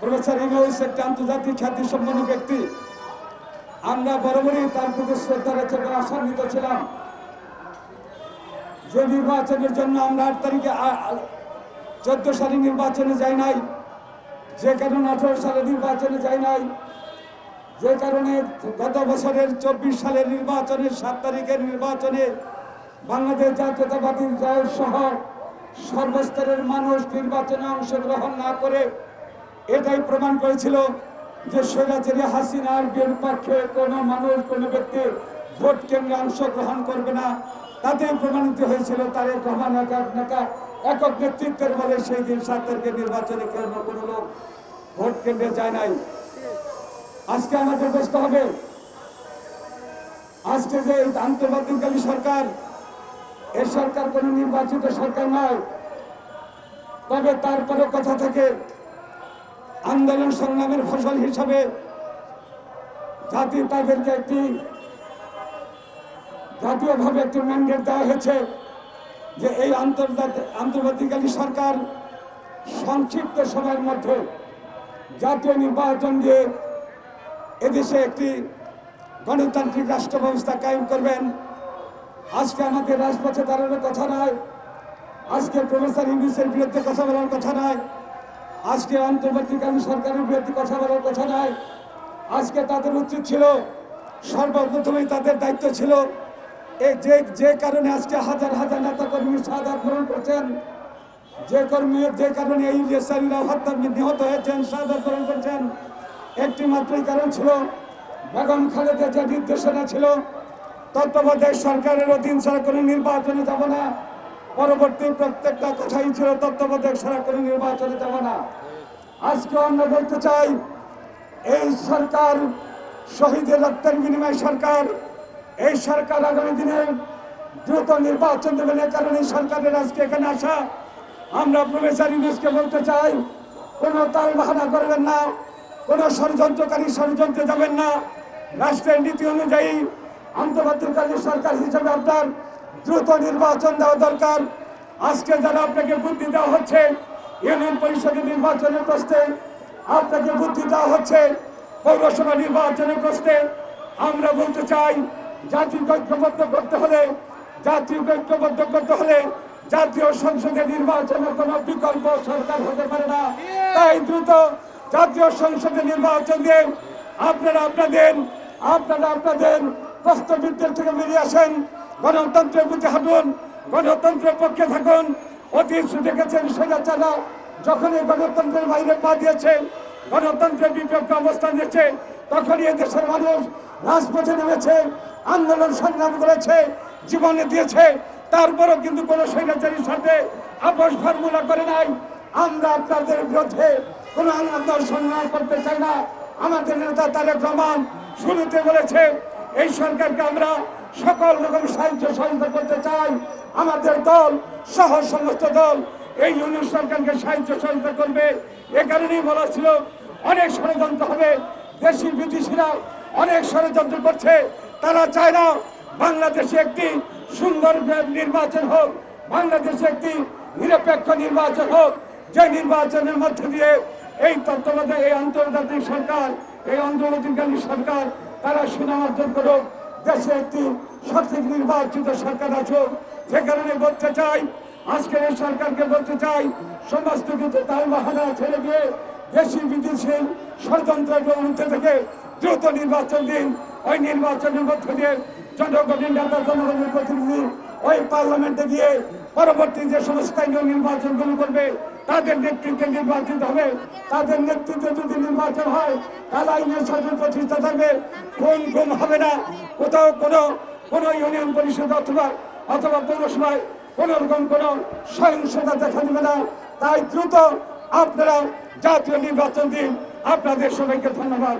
Professor Yunus একটি আন্তর্জাতিক খ্যাতি সম্পন্ন ব্যক্তি, আমরা বরাবরই তার প্রতি শ্রদ্ধা রেখে আশান্বিত ছিলাম। যে নির্বাচনের জন্য আমরা আট তারিখে চোদ্দ সালে নির্বাচনে যাই নাই, যে কারণে আঠারো সালে নির্বাচনে যাই নাই, যে কারণে গত বছরের চব্বিশ সালের নির্বাচনের সাত তারিখের নির্বাচনে বাংলাদেশ জাতীয়তাবাদী দল সহ সর্বস্তরের মানুষ নির্বাচনে অংশগ্রহণ না করে এটাই প্রমাণ করেছিল যে স্বৈরাচারী হাসিনার বিপক্ষে কোনো মানুষ, কোনো ব্যক্তি ভোট কেন্দ্রে অংশগ্রহণ করবে না। তাতেই প্রমাণিত হয়েছিল তারেক রহমান একক নেতা, একক নেতৃত্বের বলে সেই দিন সাত তারিখের নির্বাচনে কেন্দ্র কোনো লোক ভোট কেন্দ্রে যায় নাই। আজকে আমাদের বুঝতে হবে, আজকে যে আন্তর্জাতিককালী সরকার এ সরকার কোন নির্বাচিত সরকার নয়। তবে তারপরে কথা থেকে আন্দোলন সংগ্রামের ফসল হিসাবে জাতি তাদেরকে একটি জাতীয়ভাবে একটি ম্যান্ডেট দেওয়া হয়েছে যে এই আন্তর্জাতিক আন্তর্জাতিকালী সরকার সংক্ষিপ্ত সময়ের মধ্যে জাতীয় নির্বাচন দিয়ে এদেশে একটি গণতান্ত্রিক রাষ্ট্র ব্যবস্থা কায়েম করবেন। আজকে আমাদের রাজপথে দাঁড়ানোর কথা নয়। আজকে প্রফেসর ইংলিশের বিরুদ্ধে কথা বলার কথা নয়। আজকে অন্তর্বর্তীকালীন সরকারের বিরুদ্ধে কথা বলার কথা নয়। আজকে তাদের উচিত ছিল, সর্বপ্রথমেই তাদের দায়িত্ব ছিল এই যে যে কারণে আজকে হাজার হাজার নেতা কর্মী সাদা গ্রহণ করছেন, যে কর্মী, যে কারণে এই লেসারিরা হত্যা নিহত হয়েছেন, সাদা গ্রহণ করছেন, একটি মাত্রই কারণ ছিল, বেগম খালেদা যে নির্দেশনা ছিল, তত্ত্বাবধায়ক সরকারের অধীন ছাড়া কোনো নির্বাচনে যাব না। পরবর্তী প্রত্যেকটা কথাই ছিল তত্ত্বাবধায়ক কোনো নির্বাচনে যাব না। আজকে আমরা বলতে চাই, এই সরকার শহীদের রক্তের বিনিময় সরকার, এই সরকার আগামী দিনে দ্রুত নির্বাচন দেবেন এ কারণে এই সরকারের আজকে এখানে আসা। আমরা প্রফেসর ইউনুসকে বলতে চাই, কোনো তাল বাহানা করবেন না, কোনো ষড়যন্ত্রকারী ষড়যন্ত্রে যাবেন না। রাষ্ট্রের নীতি অনুযায়ী আন্তর্জাতিককালীন সরকার হিসেবে আপনার দ্রুত নির্বাচন দেওয়া দরকার। আজকে যারা আপনাকে বুদ্ধি দেওয়া হচ্ছে, ইউনিয়ন পরিষদের নির্বাচনের প্রশ্নে আপনাকে বুদ্ধি দেওয়া হচ্ছে, পৌরসভা নির্বাচনের প্রশ্নে। আমরা বলতে চাই জাতিকে ঐক্যবদ্ধ করতে হলে জাতিকে ঐক্যবদ্ধ করতে হলে জাতীয় সংসদের নির্বাচনের কোনো বিকল্প সরকার হতে পারে না। তাই দ্রুত জাতীয় সংসদের নির্বাচন দিয়ে আপনারা আপনাদের আপনারা আপনাদের প্রশ্নবিদ্যের থেকে বেরিয়ে আসেন। গণতন্ত্রের বুঝে হাঁটুন, গণতন্ত্রের পক্ষে থাকুন। অতীত দেখেছেন স্বৈরাচারা যখন এই গণতন্ত্রের বাইরে পা দিয়েছে, গণতন্ত্রের বিপক্ষে অবস্থান নিয়েছে তখনই দেশের মানুষ রাজপথে নেমেছে, আন্দোলন সংগ্রাম করেছে, জীবনে দিয়েছে। তারপরও কিন্তু কোনো স্বৈরাচারীর সাথে আপোষ ফর্মুলা করে নাই। আমরা আপনাদের বিরুদ্ধে কোনো আন্দোলন সংগ্রাম করতে চাই না। আমাদের নেতা তারেক রহমান শুরুতে বলেছে, এই সরকারকে আমরা সকল রকম সাহায্য সহযোগিতা করতে চাই। আমাদের দল সহ সমস্ত দল, এই ইউনিয়ন সরকারকে সাহায্য সহযোগিতা করবে। এ কারণেই বলা ছিল, অনেক ষড়যন্ত্র হবে। দেশি বিদেশিরা অনেক ষড়যন্ত্র করছে। তারা চায় না বাংলাদেশে একটি সুন্দর নির্বাচন হোক। বাংলাদেশে একটি নিরপেক্ষ নির্বাচন হোক। যে নির্বাচনের মধ্যে দিয়ে এই তত্ত্বাবধায়ক, এই আন্তর্জাতিক সরকার, এই আন্তর্জাতিককালী সরকার, তারা সুনাম অর্জন করুক। দেশে একটি সঠিক নির্বাচিত সরকার আসুক সে কারণে বলতে চাই, আজকের এই সরকারকে বলতে চাই সমস্ত কিছু তাল বাহানা ছেড়ে দিয়ে দেশি বিদেশি ষড়যন্ত্রের উঠে থেকে দ্রুত নির্বাচন দিন। ওই নির্বাচনের মধ্য দিয়ে জনগণের নেতা জনগণের প্রতিনিধি ওই পার্লামেন্টে গিয়ে পরবর্তী যে সমস্ত নির্বাচনগুলো করবে, তাদের নেতৃত্বে নির্বাচিত হবে। তাদের নেতৃত্বে যদি নির্বাচন হয় তাহলে আইনের শাসন প্রতিষ্ঠা থাকবে কোন গুম হবে না। কোথাও কোনো কোনো ইউনিয়ন পরিষদ অথবা অথবা পৌরসভায় কোনো রকম কোনো সহিংসতা দেখা দেবে না। তাই দ্রুত আপনারা জাতীয় নির্বাচন দিন। আপনাদের সবাইকে ধন্যবাদ।